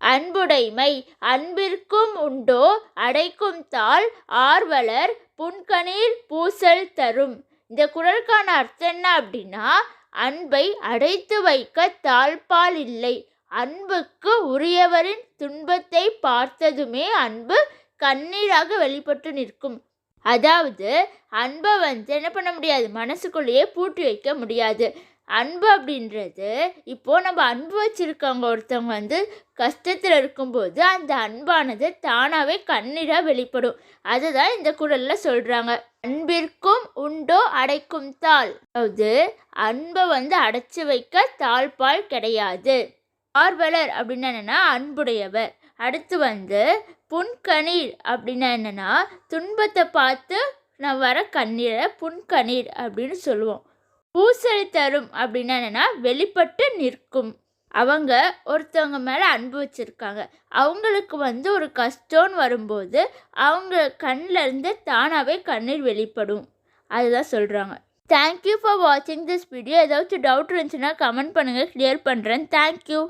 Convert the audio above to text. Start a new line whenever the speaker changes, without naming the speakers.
அன்புடைமை அன்பிற்கும் உண்டோ? அடைக்கும் தாள் ஆர்வலர் புன்கணீர் பூசல் தரும். இந்த குரலுக்கான அர்த்தம் என்ன அப்படின்னா அன்பை அடைத்து வைக்க தாழ்பால் இல்லை. அன்புக்கு உரியவரின் துன்பத்தை பார்த்ததுமே அன்பு கண்ணீராக வெளிப்பட்டு நிற்கும். அதாவது அன்பை வந்து என்ன பண்ண முடியாது? மனசுக்குள்ளேயே பூட்டி வைக்க முடியாது. அன்பு அப்படின்றது இப்போது நம்ம அன்பு வச்சுருக்கவங்க ஒருத்தவங்க வந்து கஷ்டத்தில் இருக்கும்போது அந்த அன்பானது தானாகவே கண்ணீராக வெளிப்படும். அதுதான் இந்த குரலில் சொல்கிறாங்க அன்பிற்கும் உண்டோ அடைக்கும் தாள். அதாவது அன்பை வந்து அடைச்சி வைக்க தாழ்பால் கிடையாது. ஆர்வலர் அப்படின்னு என்னென்னா அன்புடையவர். அடுத்து வந்து புன்கணீர் அப்படின்னா என்னென்னா துன்பத்தை பார்த்து நான் வர கண்ணீரை புன்கணீர் அப்படின்னு சொல்லுவோம். பூசல் தரும் அப்படின்னா என்னென்னா வெளிப்பட்டு நிற்கும். அவங்க ஒருத்தவங்க மேலே அன்பு வச்சுருக்காங்க. அவங்களுக்கு வந்து ஒரு கஷ்டம்னு வரும்போது அவங்க கண்ணிலேருந்து தானாகவே கண்ணீர் வெளிப்படும். அதுதான் சொல்கிறாங்க தேங்க்யூ ஃபார் வாட்சிங் திஸ் வீடியோ ஏதாச்சும் டவுட் இருந்துச்சுன்னா கமெண்ட் பண்ணுங்கள் கிளியர் பண்ணுறேன் தேங்க்யூ